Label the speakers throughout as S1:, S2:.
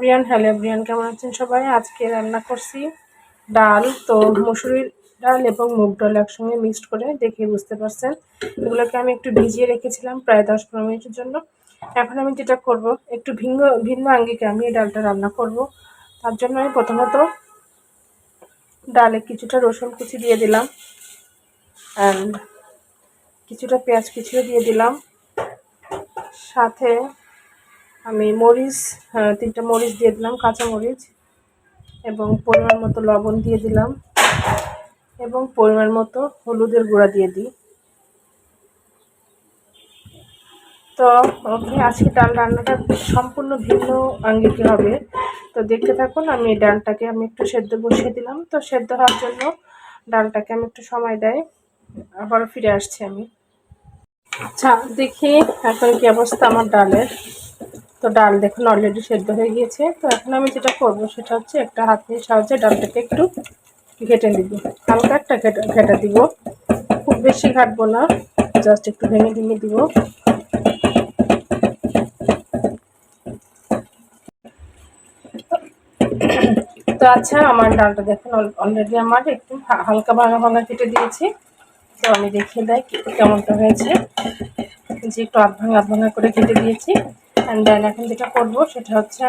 S1: Brian hello Brian কেমন আছেন সবাই? আজকে রান্না করছি ডাল তো মসুরির ডাল এবং মুগ ডাল একসঙ্গে মিক্সড করে, দেখে বুঝতে পারছেন। এগুলোকে আমি একটু ভিজিয়ে রেখেছিলাম প্রায় দশ পনেরো মিনিটের জন্য। এখন আমি যেটা করব, একটু ভিন্ন ভিন্ন আঙ্গিকে আমি এই ডালটা রান্না করব। তার জন্য আমি প্রথমত ডালে কিছুটা রসুন কুচি দিয়ে দিলাম অ্যান্ড কিছুটা পেঁয়াজ কুচিও দিয়ে দিলাম। সাথে আমি মরিচ তিনটা মরিচ দিয়ে দিলাম, কাঁচা মরিচ, এবং পরিমাণ মতো লবণ দিয়ে দিলাম, এবং পরিমাণ মতো হলুদের গুঁড়া দিয়ে দিই। তো ওকে আজকে ডাল রান্নাটা সম্পূর্ণ ভিন্ন আঙ্গিকে হবে? তো দেখতে থাকুন, আমি ডালটাকে আমি একটু সেদ্ধ বসিয়ে দিলাম। তো সেদ্ধ হওয়ার জন্য ডালটাকে আমি একটু সময় দেয় আবার ফিরে আসছি আমি। আচ্ছা দেখি এখন কি অবস্থা আমার ডালের। তো ডাল দেখুন অলরেডি সেদ্ধ হয়ে গিয়েছে। তো এখন আমি যেটা করব সেটা হচ্ছে একটা হাতের সাহায্যে ডালটাকে একটু ঘেটে দিব হালকা একটা ঘেটে ঘেটে দিব। খুব বেশি ঘাটবো না জাস্ট একটু ভেঙে ভেঙে দিব। তো আচ্ছা আমার ডালটা দেখুন অলরেডি আমার একটু হালকা ভাঙা ভাঙা কেটে দিয়েছি। তো আমি দেখিয়ে দেয় কেমনটা হয়েছে। যে একটু আধ ভাঙা আধ ভাঙা করে কেটে দিয়েছি। অ্যান্ড দেন এখন যেটা করব সেটা হচ্ছে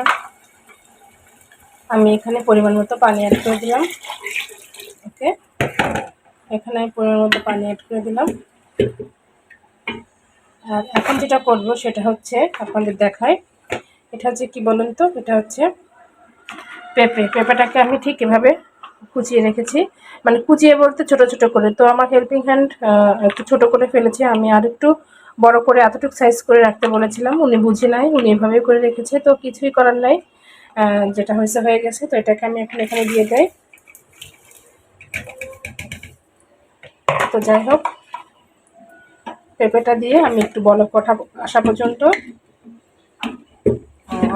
S1: আমি এখানে পরিমাণ মতো পানি অ্যাড করে দিলাম। ওকে এখানে আমি পরিমাণ মতো পানি অ্যাড করে দিলাম। আর এখন যেটা করব সেটা হচ্ছে আপনাদের দেখায় এটা হচ্ছে কি বলুন তো? এটা হচ্ছে পেঁপে। পেঁপেটাকে আমি ঠিক এভাবে কুচিয়ে রেখেছি। মানে কুচিয়ে বলতে ছোট ছোট করে। তো আমার হেল্পিং হ্যান্ড একটু ছোট করে ফেলেছে। আমি আর একটু বড় করে এতটুকু সাইজ করে রাখতে বলেছিলাম, উনি বুঝে নাই, উনি এভাবে করে রেখেছে, তো কিছুই করার নাই। যেটা হয়েছে, হয়ে গেছে, তো এটাকে আমি এখন এখানে দিয়ে দেয় তো যাই হোক, পেঁপেটা দিয়ে আমি একটু বলক কঠা আসা পর্যন্ত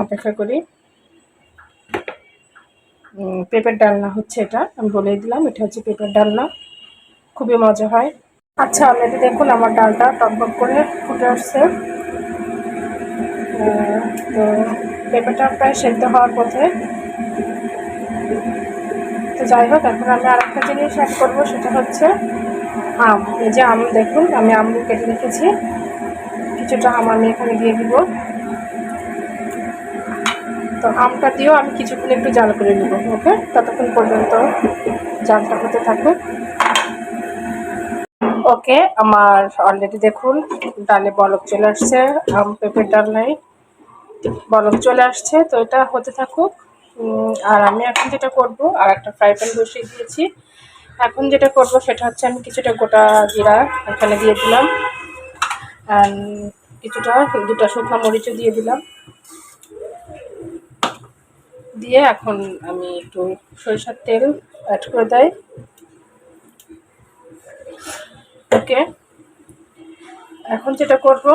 S1: অপেক্ষা করি। পেঁপের ডালনা হচ্ছে এটা, আমি বলে দিলাম, এটা হচ্ছে পেঁপের ডালনা, খুবই মজা হয়। আচ্ছা অলরেডি দেখুন আমার ডালটা টকবক করে ফুটে আসছে তো পেঁপেটা প্রায় সেদ্ধ হওয়ার পথে। তো যাই হোক, এখন আমি আর একটা জিনিস অ্যাড করব, সেটা হচ্ছে আম। এই যে আম দেখুন, আমি আম কেটে রেখেছি। কিছুটা আম আমি এখানে দিয়ে দিব। তো আমটা দিয়েও আমি কিছুক্ষণ একটু জাল করে নেব, ওকে? ততক্ষণ পর্যন্ত জালটা হতে থাকুক। ওকে, আমার অলরেডি দেখুন, ডালে বলক চলে আসছে, আম পেঁপের ডাল নাই বলক চলে আসছে, তো এটা হতে থাকুক। আর আমি এখন যেটা করব, আর একটা ফ্রাই প্যান বসিয়ে দিয়েছি। এখন যেটা করব, সেটা হচ্ছে আমি কিছুটা গোটা জিরা এখানে দিয়ে দিলাম। কিছুটা দুটা শুকনো মরিচও দিয়ে দিলাম। দিয়ে এখন আমি একটু সরিষার তেল অ্যাড করে দেয়। ওকে। এখন যেটা করব,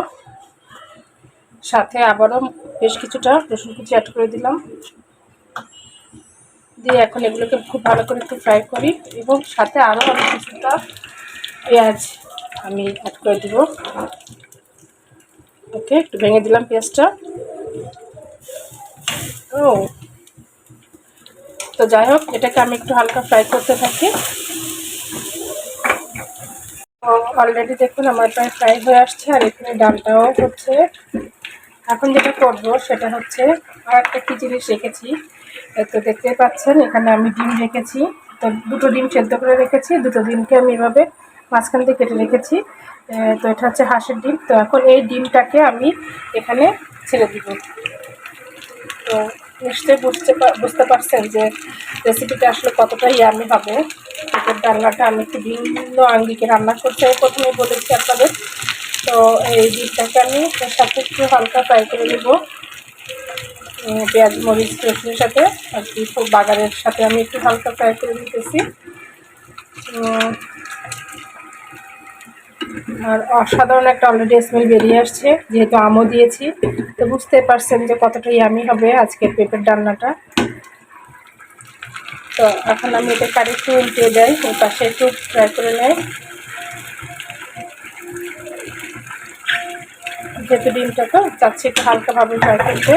S1: সাথে আবারও বেশ কিছুটা রসুন কুচি অ্যাড করে দিলাম। দিয়ে এখন এগুলোকে খুব ভালো করে একটু ফ্রাই করি এবং সাথে আরও আমি কিছুটা পেঁয়াজ আমি অ্যাড করে দিব। ওকে, একটু ভেঙে দিলাম পেঁয়াজটা। ও। তো যাই হোক, এটাকে আমি একটু হালকা ফ্রাই করতে থাকি। অলরেডি দেখুন আমার প্রায় ফ্রাই হয়ে আসছে আর এখানে ডালটাও হচ্ছে। এখন যেটা করব সেটা হচ্ছে আর একটা কী জিনিস রেখেছি তো দেখতে পাচ্ছেন, এখানে আমি ডিম রেখেছি। তো দুটো ডিম সেদ্ধ করে রেখেছি, দুটো ডিমকে আমি এভাবে মাঝখান দিয়ে কেটে রেখেছি। তো এটা হচ্ছে হাঁসের ডিম। তো এখন এই ডিমটাকে আমি এখানে ছেড়ে দিব। তো নিশ্চয়ই বুঝতে বুঝতে পারছেন যে রেসিপিটা আসলে কতটা ইয়ামি হবে। এটার রান্নাটা আমি একটু ভিন্ন আঙ্গিকে রান্না করতে প্রথমে বলেছি আপনাদের। তো এই ডিমটাকে আমি সাথে একটু হালকা ফ্রাই করে নেব। পেঁয়াজ, মরিচ, রসুনের সাথে, আর কি খুব বাগারের সাথে আমি একটু হালকা ফ্রাই করে নিতেছি। আর অসাধারণ একটা অলরেডি স্মেল বেরিয়ে আসছে, যেহেতু আমও দিয়েছি। তো বুঝতে পারছেন যে কতটা ইয়ামি হবে আজকের পেঁপের ডালনাটা। তো এখন আমি এটা কারি একটু দিয়ে দেয় ওই পাশে একটু ফ্রাই করে নেয়। যেহেতু ডিমটাকে চাচ্ছি একটু হালকাভাবে ফ্রাই করতে।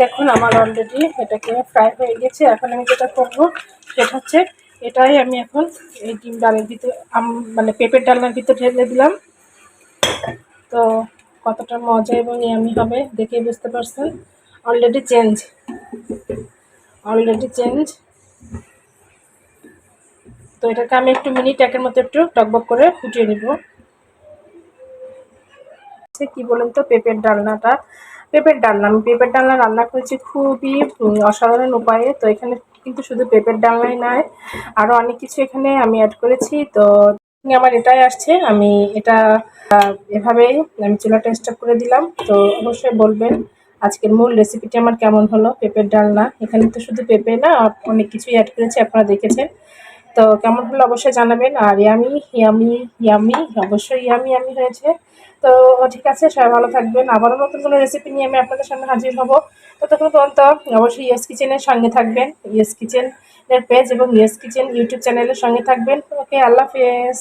S1: দেখুন, আমার অলরেডি এটাকে ফ্রাই হয়ে গেছে। এখন আমি যেটা করব, সেটা হচ্ছে এটাই আমি এখন এই ডিম ডালের ভিতরে মানে পেঁপের ডালনার ভিতরে ঢেলে দিলাম। তো কতটা মজা এবং ইয়ামি হবে দেখে বুঝতে পারছেন। অলরেডি চেঞ্জ অলরেডি চেঞ্জ তো এটাকে আমি একটু মিনিট একের মতো একটু টকবক করে ফুটিয়ে নিব। কি বলুন তো পেঁপের ডালনাটা? পেঁপের ডালনা, আমি পেঁপের ডালনা রান্না করেছি খুবই অসাধারণ উপায়ে। তো এখানে কিন্তু শুধু পেঁপের ডালনাই নয় আরও অনেক কিছু এখানে আমি অ্যাড করেছি। তো আমার এটাই আসছে, আমি এটা এভাবেই আমি চুলাটা স্টপ করে দিলাম। তো অবশ্যই বলবেন আজকের মূল রেসিপিটি আমার কেমন হলো পেঁপের ডালনা। এখানে তো শুধু পেঁপে না, অনেক কিছুই অ্যাড করেছি, আপনারা দেখেছেন। তো কেমন হলো অবশ্যই জানাবেন। আর ইয়ামি ইয়ামি ইয়ামি, অবশ্যই ইয়ামি ইয়ামি হয়েছে। তো ঠিক আছে, সবাই ভালো থাকবেন। আবারও নতুন কোনো রেসিপি নিয়ে আমি আপনাদের সামনে হাজির হব। তখন পর্যন্ত অবশ্যই ইয়েস কিচেনের সঙ্গে থাকবেন। ইয়েস কিচেনের পেজ এবং ইয়েস কিচেন ইউটিউব চ্যানেলের সঙ্গে থাকবেন। ওকে আল্লাহ হাফেজ।